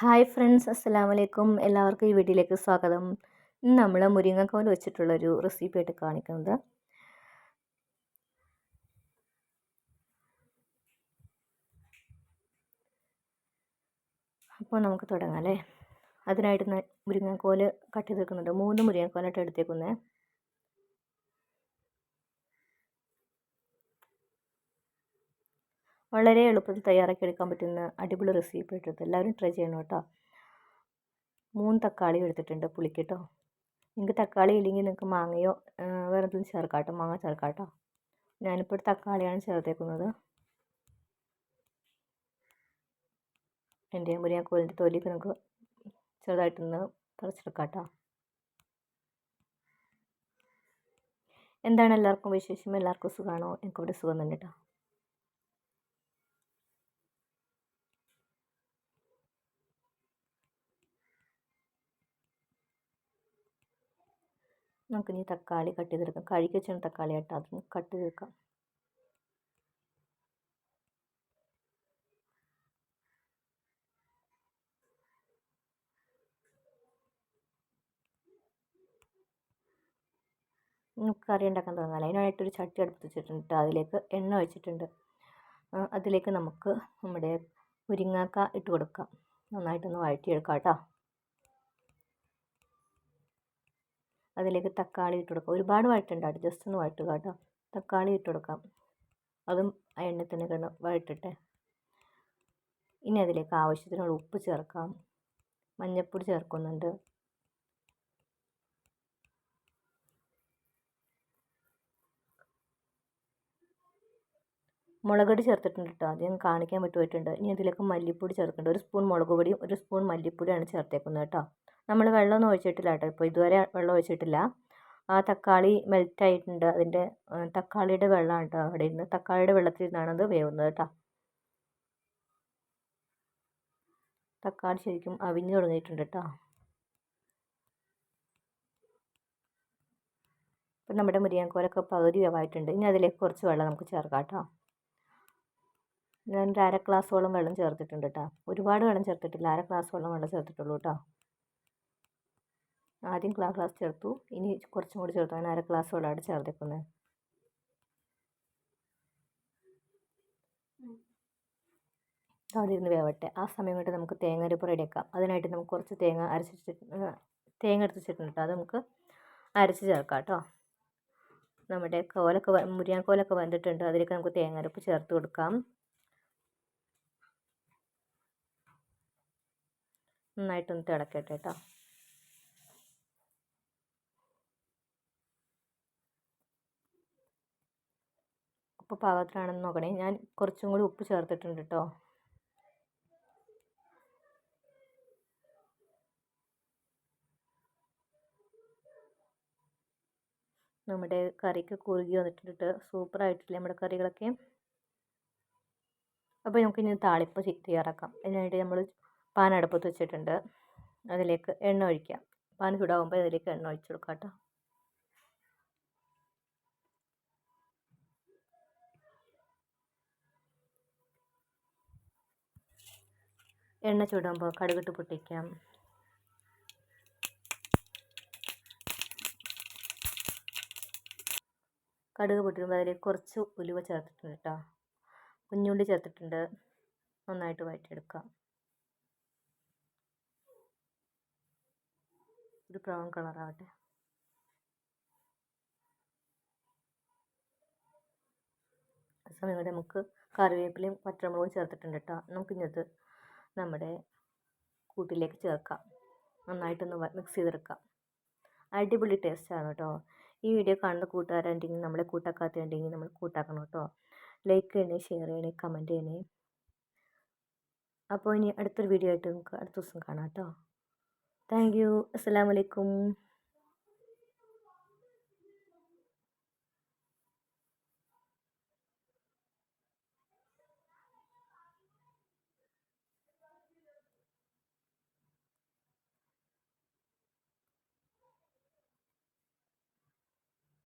Hi friends അസ്സലാമു വലൈക്കും എല്ലാവർക്കും ഈ വീഡിയോയിലേക്ക് സ്വാഗതം. ഇന്ന് നമ്മൾ മുരിങ്ങക്കോൽ വെച്ചിട്ടുള്ളൊരു റെസിപ്പി ആയിട്ട് കാണിക്കുന്നത്. അപ്പോൾ നമുക്ക് തുടങ്ങാം അല്ലേ? അതിനായിട്ട് മുരിങ്ങക്കോൽ കട്ട് ചെയ്തെടുക്കുന്നുണ്ട്. മൂന്ന് മുരിങ്ങക്കോലായിട്ട് എടുത്തേക്കുന്നത് വളരെ എളുപ്പത്തിൽ തയ്യാറാക്കി എടുക്കാൻ പറ്റുന്ന അടിപൊളി റെസിപ്പി ഇട്ടത് എല്ലാവരും ട്രൈ ചെയ്യണം കേട്ടോ. മൂന്ന് തക്കാളി എടുത്തിട്ടുണ്ട് പുളിക്ക് കേട്ടോ നിങ്ങൾക്ക് തക്കാളി ഇല്ലെങ്കിൽ നിങ്ങൾക്ക് മാങ്ങയോ വേറെ എന്തെങ്കിലും ചേർക്കാം കേട്ടോ മാങ്ങ ചേർക്കാം കേട്ടോ ഞാനിപ്പോൾ തക്കാളിയാണ് ചേർത്തേക്കുന്നത്. എന്റെ മുരിങ്ങക്കോലിന്റെ തൊലിയൊക്കെ നമുക്ക് ചെറുതായിട്ടൊന്ന് പറിച്ചെടുക്കാം കേട്ടോ എന്താണ് എല്ലാവർക്കും വിശേഷം? എല്ലാവർക്കും സുഖമാണോ എനിക്കിവിടെ സുഖം തന്നെ കേട്ടോ നമുക്കിനി തക്കാളി കട്ട് ചെയ്തെടുക്കാം. കഴുകി വെച്ചാണ് തക്കാളി കേട്ടോ അതും കട്ട് ചെയ്തെടുക്കാം. കറി ഉണ്ടാക്കാൻ തുടങ്ങാം. അതിനായിട്ടൊരു ചട്ടി അടുപ്പ് വെച്ചിട്ടുണ്ട് അതിലേക്ക് എണ്ണ ഒഴിച്ചിട്ടുണ്ട്. അതിലേക്ക് നമുക്ക് നമ്മുടെ മുരിങ്ങാക്ക ഇട്ട് കൊടുക്കാം. നന്നായിട്ടൊന്ന് വഴറ്റിയെടുക്കാം കേട്ടോ. അതിലേക്ക് തക്കാളി ഇട്ട് കൊടുക്കുക ഒരുപാട് വഴറ്റണ്ട ജസ്റ്റ് ഒന്ന് വഴറ്റുക കേട്ടോ. തക്കാളി ഇട്ട് കൊടുക്കാം. അതും ആ എണ്ണയിൽ തന്നെ വഴറ്റട്ടെ. ഇനി അതിലേക്ക് ആവശ്യത്തിനുള്ള ഉപ്പ് ചേർക്കാം. മഞ്ഞൾപ്പൊടി ചേർക്കുന്നുണ്ട്. മുളക് ചേർത്തിട്ടുണ്ട് കേട്ടോ ആദ്യം കാണിക്കാൻ വിട്ടുപോയിട്ടുണ്ട്. ഇനി അതിലേക്ക് മല്ലിപ്പൊടി ചേർക്കുന്നുണ്ട്. ഒരു സ്പൂൺ മുളക് പൊടിയും ഒരു സ്പൂൺ മല്ലിപ്പൊടിയാണ് ചേർത്തേക്കുന്നത് കേട്ടോ നമ്മൾ വെള്ളമൊന്നും ഒഴിച്ചിട്ടില്ല കേട്ടോ ഇപ്പോൾ ഇതുവരെ വെള്ളം ഒഴിച്ചിട്ടില്ല. ആ തക്കാളി മെൽറ്റ് ആയിട്ടുണ്ട് അതിന്റെ തക്കാളിയുടെ വെള്ളമാണ് കേട്ടോ അവിടെ ഇരുന്ന്. തക്കാളിയുടെ വെള്ളത്തിൽ നിന്നാണ് അത് വേവുന്നത് കേട്ടോ തക്കാളി ശരിക്കും അവിഞ്ഞു തുടങ്ങിയിട്ടുണ്ട് കേട്ടോ ഇപ്പം നമ്മുടെ മുരിയാൻകോലൊക്കെ പകുതി വേവായിട്ടുണ്ട്. ഇനി അതിലേക്ക് കുറച്ച് വെള്ളം നമുക്ക് ചേർക്കാം കേട്ടോ ഞാൻ ഒരു അര ഗ്ലാസ്സോളം വെള്ളം ചേർത്തിട്ടുണ്ട് കേട്ടോ ഒരുപാട് വെള്ളം ചേർത്തിട്ടില്ല. അര ഗ്ലാസ്സോളം വെള്ളം ചേർത്തിട്ടുള്ളൂ കേട്ടോ ആദ്യം ഗ്ലാ ഗ്ലാസ് ചേർത്തു. ഇനി കുറച്ചും കൂടി ചേർത്തു. അങ്ങനെ അര ഗ്ലാസ് വെള്ളമാണ് ചേർത്തേക്കുന്നത് അവിടെ വേവട്ടെ. ആ സമയം കൊണ്ട് നമുക്ക് തേങ്ങ അരപ്പ് റെഡിയാക്കാം അതിനായിട്ട് നമുക്ക് കുറച്ച് തേങ്ങ അരച്ചിട്ട് തേങ്ങ എടുത്ത് വെച്ചിട്ടുണ്ട് അത് നമുക്ക് അരച്ച് ചേർക്കാം കേട്ടോ നമ്മുടെ കോലൊക്കെ മുരിയാങ്കോലൊക്കെ വന്നിട്ടുണ്ട്. അതിലേക്ക് നമുക്ക് തേങ്ങ അരപ്പ് ചേർത്ത് കൊടുക്കാം. നന്നായിട്ടൊന്ന് തിളക്കട്ടെ കേട്ടോ. ഉപ്പ് പാകത്തിലാണെന്ന് നോക്കണേ. ഞാൻ കുറച്ചും കൂടി ഉപ്പ് ചേർത്തിട്ടുണ്ട് കേട്ടോ. നമ്മുടെ കറിക്ക് കുറുകി വന്നിട്ടുണ്ട്. സൂപ്പറായിട്ടില്ലേ നമ്മുടെ കറികളൊക്കെ. അപ്പോൾ നമുക്കിനി താളിപ്പ് തയ്യാറാക്കാം. അതിനായിട്ട് നമ്മൾ പാൻ അടുപ്പത്ത് വെച്ചിട്ടുണ്ട്. അതിലേക്ക് എണ്ണ ഒഴിക്കാം. പാൻ ചൂടാകുമ്പോൾ അതിലേക്ക് എണ്ണ ഒഴിച്ചു കൊടുക്കാം കേട്ടോ. എണ്ണ ചൂടാകുമ്പോൾ കടുകിട്ട് പൊട്ടിക്കാം. കടുക് പൊട്ടിക്കുമ്പോൾ അതിലേക്ക് കുറച്ച് ഉലുവ ചേർത്തിട്ടുണ്ട് കേട്ടോ. കുഞ്ഞുള്ളി ചേർത്തിട്ടുണ്ട്. നന്നായിട്ട് വഴറ്റിയെടുക്കാം. ഒരു ബ്രൗൺ കളറാവട്ടെ. സമയം കൊണ്ട് നമുക്ക് കറിവേപ്പിലയും പച്ചമുളകും ചേർത്തിട്ടുണ്ട് കേട്ടോ നമുക്കിഞ്ഞത് നമ്മുടെ കൂട്ടിലേക്ക് ചേർക്കാം. നന്നായിട്ടൊന്ന് മിക്സ് ചെയ്തെടുക്കാം. അടിപൊളി ടേസ്റ്റാണ് കേട്ടോ ഈ വീഡിയോ കാണുന്ന കൂട്ടുകാരുണ്ടെങ്കിൽ നമ്മളെ കൂട്ടാക്കാത്തുണ്ടെങ്കിൽ നമ്മൾ കൂട്ടാക്കണം കേട്ടോ ലൈക്ക് ചെയ്യണേ ഷെയർ ചെയ്യണേ കമന്റ് ചെയ്യണേ. അപ്പോൾ ഇനി അടുത്തൊരു വീഡിയോ ആയിട്ട് നമുക്ക് അടുത്ത ദിവസം കാണാം കേട്ടോ താങ്ക് യു. അസ്സാം വലൈക്കും